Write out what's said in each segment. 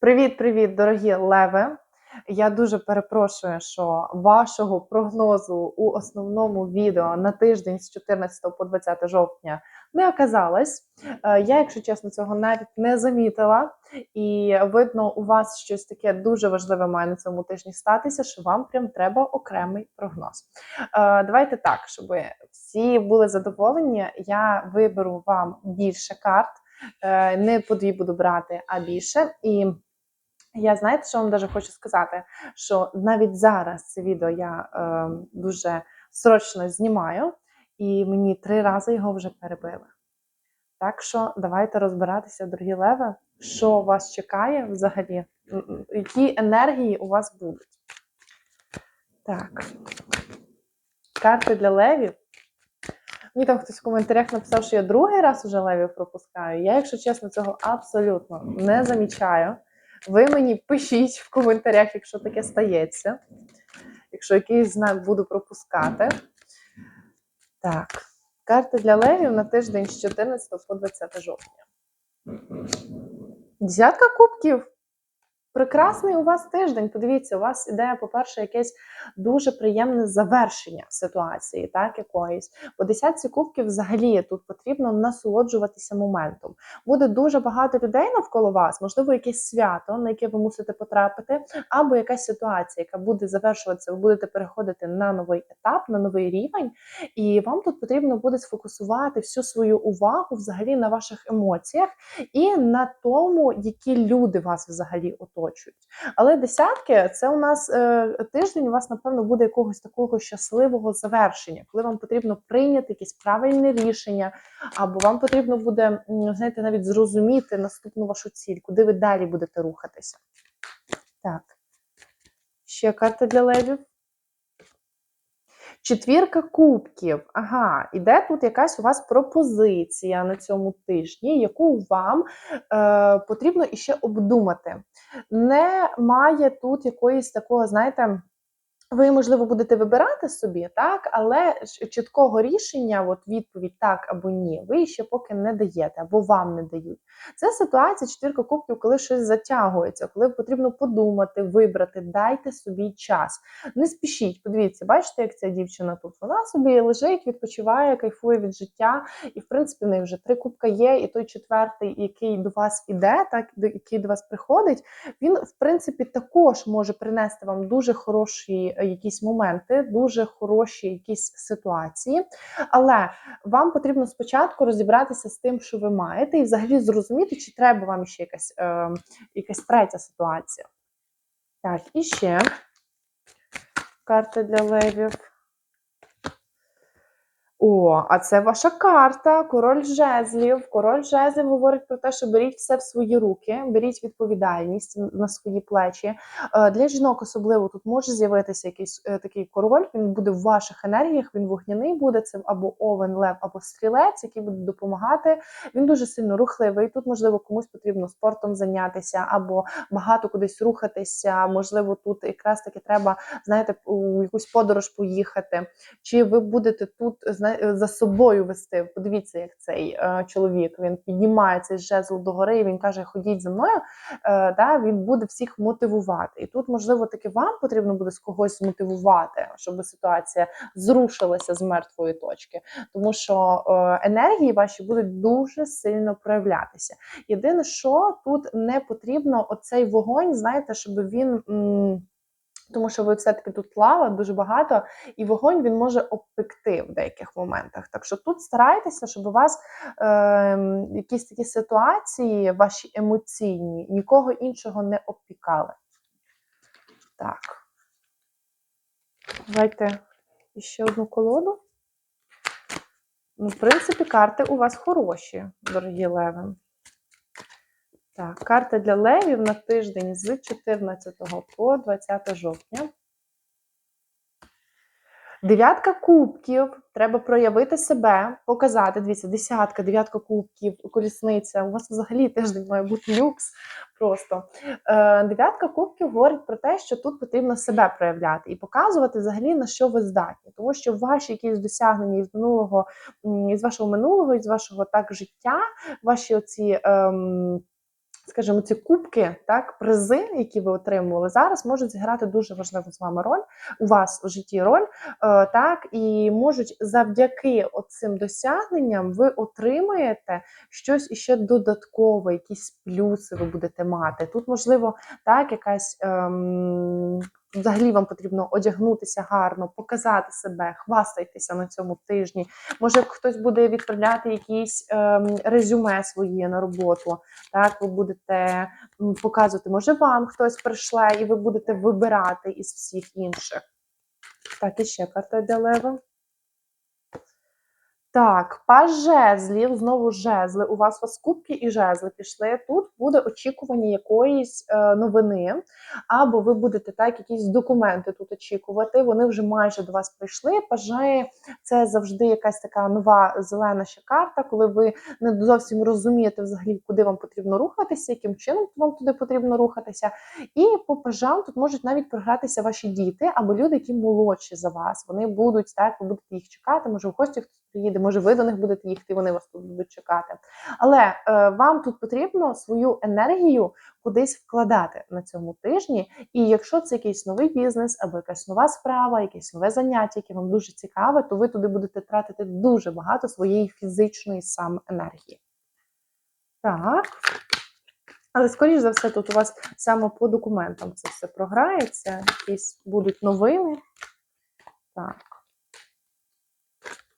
Привіт-привіт, дорогі леви! Я дуже перепрошую, що вашого прогнозу у основному відео на тиждень з 14 по 20 жовтня не оказалось. Е, Я, якщо чесно, цього навіть не замітила. І видно, у вас щось таке дуже важливе має на цьому тижні статися, що вам прям треба окремий прогноз. Е, Давайте так, щоб всі були задоволені. Я виберу вам більше карт. Е, Не по дві буду брати, а більше. І я знаєте, що вам даже хочу сказати, що навіть зараз це відео я е, дуже срочно знімаю, і мені три рази його вже перебили. Так що давайте розбиратися, дорогі леви, що вас чекає взагалі, які енергії у вас будуть. Так. Карти для левів. Мені там хтось в коментарях написав, що я другий раз уже левів пропускаю. Я, якщо чесно, цього абсолютно не замічаю. Ви мені пишіть в коментарях, якщо таке стається. Якщо якийсь знак буду пропускати. Так, карти для левів на тиждень з 14 по 20 жовтня. Десятка кубків. Прекрасний у вас тиждень. Подивіться, у вас іде, по-перше, якесь дуже приємне завершення ситуації, так, якоїсь. По десятці кубків взагалі тут потрібно насолоджуватися моментом. Буде дуже багато людей навколо вас, можливо, якесь свято, на яке ви мусите потрапити, або якась ситуація, яка буде завершуватися, ви будете переходити на новий етап, на новий рівень, і вам тут потрібно буде сфокусувати всю свою увагу взагалі на ваших емоціях і на тому, які люди вас взагалі оточують. Але десятки це у нас е, тиждень. У вас напевно буде якогось такого щасливого завершення, коли вам потрібно прийняти якесь правильне рішення, або вам потрібно буде знаєте, навіть зрозуміти наступну вашу ціль, куди ви далі будете рухатися. Так, ще карта для левів. Четвірка кубків. Ага, іде тут якась у вас пропозиція на цьому тижні, яку вам е, потрібно іще обдумати. Немає тут якоїсь такого, знаєте, ви, можливо, будете вибирати собі, так, але чіткого рішення, от відповідь так або ні, ви ще поки не даєте, або вам не дають. Це ситуація четвірка кубків, коли щось затягується, коли потрібно подумати, вибрати, дайте собі час. Не спішіть, подивіться, бачите, як ця дівчина тут. Вона собі лежить, відпочиває, кайфує від життя, і в принципі в неї вже три кубка є, і той четвертий, який до вас іде, так який до вас приходить, він в принципі також може принести вам дуже хороші якісь моменти, дуже хороші якісь ситуації. Але вам потрібно спочатку розібратися з тим, що ви маєте, і взагалі зрозуміти, чи треба вам ще якась, е, якась третя ситуація. Так, і ще карти для левів. О, а це ваша карта, король жезлів. Король жезлів говорить про те, що беріть все в свої руки, беріть відповідальність на свої плечі. Е, Для жінок особливо тут може з'явитися якийсь е, такий король. Він буде в ваших енергіях, він вогняний буде. Це або овен, лев, або стрілець, який буде допомагати. Він дуже сильно рухливий. Тут, можливо, комусь потрібно спортом зайнятися, або багато кудись рухатися. Можливо, тут якраз таки треба, знаєте, у якусь подорож поїхати. Чи ви будете тут зна- за собою вести? Подивіться, як цей е, чоловік він піднімає цей жезл догори, і він каже: Ходіть за мною. Е, да, він буде всіх мотивувати. І тут, можливо, таки вам потрібно буде з когось змотивувати, щоб ситуація зрушилася з мертвої точки, тому що е, енергії ваші будуть дуже сильно проявлятися. Єдине, що тут не потрібно, оцей вогонь, знаєте, щоб він. Тому що ви все-таки тут лава дуже багато, і вогонь він може обпекти в деяких моментах. Так що тут старайтеся, щоб у вас е, якісь такі ситуації, ваші емоційні, нікого іншого не обпікали. Так. Давайте ще одну колоду. Ну, в принципі, карти у вас хороші, дорогі леви. Так, карта для левів на тиждень з 14 по 20 жовтня. Дев'ятка кубків. Треба проявити себе, показати. Дивіться, десятка, дев'ятка кубків, колісниця. У вас взагалі тиждень має бути люкс. Просто Е, дев'ятка кубків говорить про те, що тут потрібно себе проявляти і показувати взагалі на що ви здатні, тому що ваші якісь досягнення із минулого, із вашого минулого, із вашого так життя, ваші оці. Ем, скажімо, ці кубки, так, призи, які ви отримували зараз, можуть зіграти дуже важливу з вами роль у вас у житті роль, е, так і можуть завдяки цим досягненням ви отримаєте щось іще додаткове, якісь плюси ви будете мати. Тут можливо так, якась. Ем, Взагалі вам потрібно одягнутися гарно, показати себе, хвастайтеся на цьому тижні. Може, хтось буде відправляти якісь ем, резюме своє на роботу. Так, ви будете показувати, може, вам хтось прийшле, і ви будете вибирати із всіх інших. Так, і ще карта для лева. Так, паж жезлів, знову жезли. У вас у вас кубки і жезли пішли. Тут буде очікування якоїсь е, новини, або ви будете так, якісь документи тут очікувати. Вони вже майже до вас прийшли. Пажає це завжди якась така нова зелена ще карта, коли ви не зовсім розумієте взагалі, куди вам потрібно рухатися, яким чином вам туди потрібно рухатися. І по пажам тут можуть навіть програтися ваші діти або люди, які молодші за вас. Вони будуть так, ви будете їх чекати. Може, в гості хтось приїде, може, ви до них будете їхати, вони вас тут будуть чекати. Але е, вам тут потрібно свою енергію кудись вкладати на цьому тижні. І якщо це якийсь новий бізнес або якась нова справа, якесь нове заняття, яке вам дуже цікаве, то ви туди будете тратити дуже багато своєї фізичної саме енергії. Так. Але, скоріш за все, тут у вас саме по документам це все програється, якісь будуть новини. Так.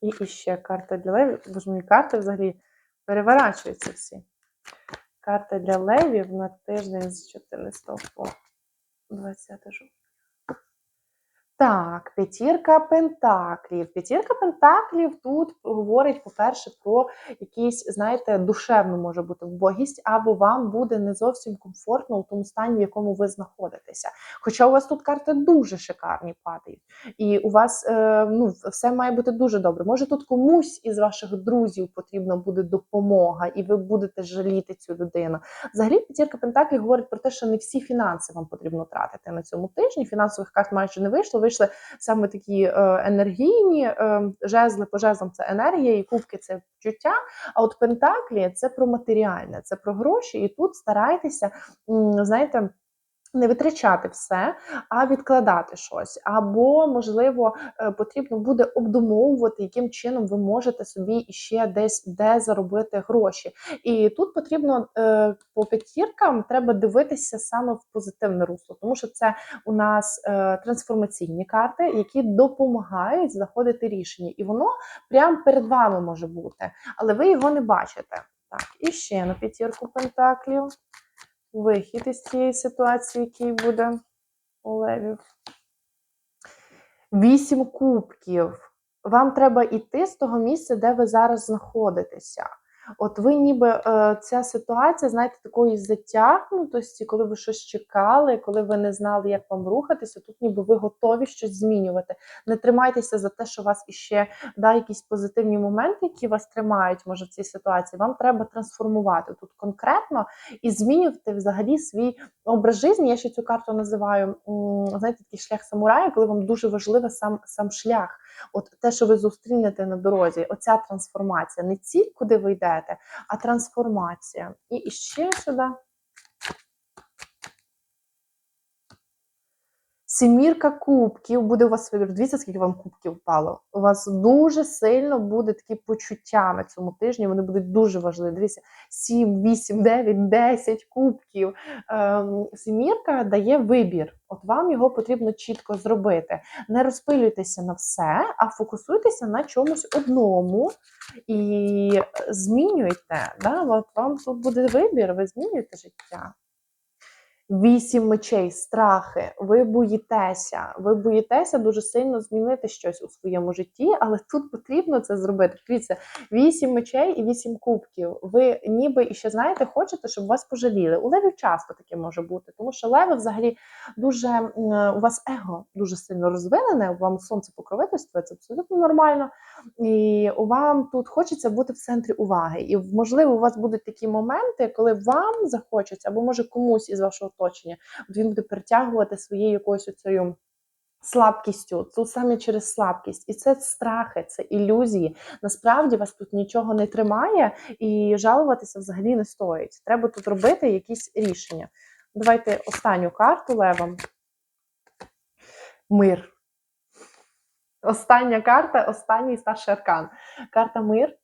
І іще карта для левів. Бо ж мої карти взагалі переворачуються всі. Карта для левів на тиждень з 14 по 20 жовтня. Так, п'ятірка пентаклів. П'ятірка пентаклів тут говорить, по-перше, про якийсь, знаєте, душевну може бути вбогість, або вам буде не зовсім комфортно у тому стані, в якому ви знаходитеся. Хоча у вас тут карти дуже шикарні падають, і у вас е, ну, все має бути дуже добре. Може, тут комусь із ваших друзів потрібна буде допомога, і ви будете жаліти цю людину. Взагалі, п'ятірка пентаклів говорить про те, що не всі фінанси вам потрібно тратити на цьому тижні. Фінансових карт майже не вийшло вийшли саме такі е, енергійні е, жезли, по жезлам це енергія, і кубки це вчуття. А от пентаклі це про матеріальне, це про гроші. І тут старайтеся, знаєте. Не витрачати все, а відкладати щось. Або, можливо, е, потрібно буде обдумовувати, яким чином ви можете собі іще десь де заробити гроші. І тут потрібно е, по п'ятіркам треба дивитися саме в позитивне русло, тому що це у нас е, трансформаційні карти, які допомагають знаходити рішення. І воно прямо перед вами може бути, але ви його не бачите. Так, і ще на п'ятірку пентаклів вихід із цієї ситуації, який буде у левів. Вісім кубків. Вам треба йти з того місця, де ви зараз знаходитеся. От ви ніби е, ця ситуація, знаєте, такої затягнутості, коли ви щось чекали, коли ви не знали, як вам рухатися, тут ніби ви готові щось змінювати. Не тримайтеся за те, що у вас іще да, якісь позитивні моменти, які вас тримають, може, в цій ситуації. Вам треба трансформувати тут конкретно і змінювати взагалі свій образ життя. Я ще цю карту називаю знаєте, такий шлях самурая, коли вам дуже важливий сам, сам шлях. От те, що ви зустрінете на дорозі, оця трансформація, не ціль, куди ви йдете, а трансформація. І ще сюди. Сімірка кубків буде у вас вибір. Дивіться, скільки вам кубків впало. У вас дуже сильно буде такі почуття на цьому тижні. Вони будуть дуже важливі. Дивіться, 7, 8, 9, 10 кубків. Ем, дає вибір. От вам його потрібно чітко зробити. Не розпилюйтеся на все, а фокусуйтеся на чомусь одному і змінюйте. Да? От вам тут буде вибір, ви змінюєте життя. Вісім мечей, страхи. Ви боїтеся. Ви боїтеся дуже сильно змінити щось у своєму житті, але тут потрібно це зробити. Дивіться, вісім мечей і вісім кубків. Ви ніби і ще знаєте, хочете, щоб вас пожаліли. У левів часто таке може бути, тому що леви взагалі дуже у вас его дуже сильно розвинене. Вам сонце покровительство, це абсолютно нормально. І вам тут хочеться бути в центрі уваги. І можливо, у вас будуть такі моменти, коли вам захочеться, або може комусь із вашого оточення, от він буде притягувати своєю якоюсь оцею слабкістю, це саме через слабкість. І це страхи, це ілюзії. Насправді вас тут нічого не тримає і жалуватися взагалі не стоїть. Треба тут робити якісь рішення. Давайте останню карту левам. Мир. Остання карта, останній старший аркан. Карта мир.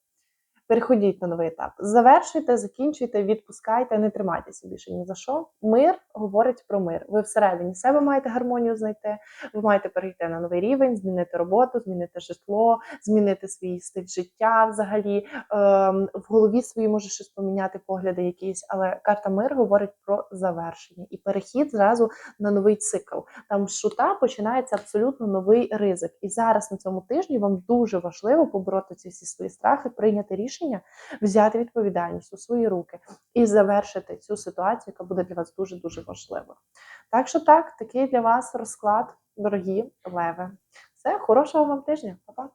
Переходіть на новий етап. Завершуйте, закінчуйте, відпускайте, не тримайтеся більше ні за що. Мир говорить про мир. Ви всередині себе маєте гармонію знайти. Ви маєте перейти на новий рівень, змінити роботу, змінити житло, змінити свій стиль життя взагалі. Ем, в голові своїй може щось поміняти, погляди якісь, але карта мир говорить про завершення і перехід зразу на новий цикл. Там з шута починається абсолютно новий ризик. І зараз на цьому тижні вам дуже важливо побороти ці всі свої страхи, прийняти рішення, взяти відповідальність у свої руки і завершити цю ситуацію, яка буде для вас дуже дуже важлива. Так що так, такий для вас розклад, дорогі леви. Все, хорошого вам тижня, Па-па!